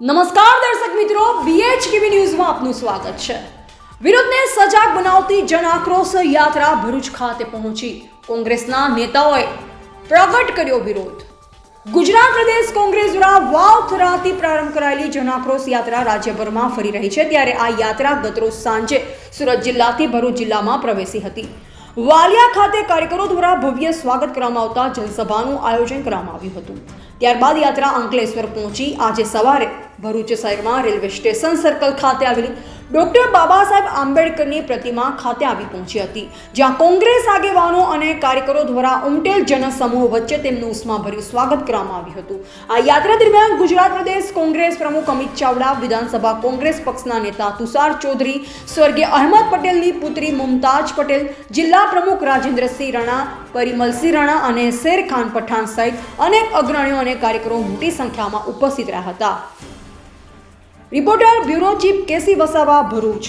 નમસ્કાર દર્શક મિત્રો બીએચકેવી ન્યૂઝમાં આપનું સ્વાગત છે. વિરોધને સજાગ બનાવતી જન આક્રોશ યાત્રા ભરૂચ ખાતે પહોંચી કોંગ્રેસના નેતાઓએ પ્રગટ કર્યો વિરોધ. ગુજરાત પ્રદેશ કોંગ્રેસ દ્વારા વાવ થરાથી પ્રારંભ કરાયેલી જનાક્રોશ યાત્રા રાજ્યભરમાં ફરી રહી છે, ત્યારે આ યાત્રા ગતરોજ સાંજે સુરત જિલ્લાથી ભરૂચ જિલ્લામાં પ્રવેશી હતી. વાલિયા ખાતે કાર્યકરો દ્વારા ભવ્ય સ્વાગત કરવામાં આવતા જનસભાનું આયોજન કરવામાં આવ્યું હતું. ત્યારબાદ યાત્રા અંકલેશ્વર પહોંચી આજે સવારે ભરૂચ શહેરમાં રેલવે સ્ટેશન સર્કલ ખાતે આવેલી ડોક્ટર બાબા સાહેબ આંબેડકરની પ્રતિમા ખાતે આવી પહોંચી હતી, જ્યાં કોંગ્રેસ આગેવાનો અને કાર્યકરો દ્વારા ઉમટેલ જનસમૂહ વચ્ચે તેમનું ઉષ્માભર્યું સ્વાગત કરવામાં આવ્યું હતું. આ યાત્રા દરમિયાન ગુજરાત પ્રદેશ કોંગ્રેસ પ્રમુખ અમિત ચાવડા, વિધાનસભા કોંગ્રેસ પક્ષના નેતા તુષાર ચૌધરી, સ્વર્ગીય અહેમદ પટેલની પુત્રી મુમતાજ પટેલ, જિલ્લા પ્રમુખ રાજેન્દ્રસિંહ રણા, પરિમલસિંહ રણા અને શેરખાન પઠાણ સહિત અનેક અગ્રણીઓ અને કાર્યકરો મોટી સંખ્યામાં ઉપસ્થિત રહ્યા હતા. Reporter bureau chief KC Vasava Bharuch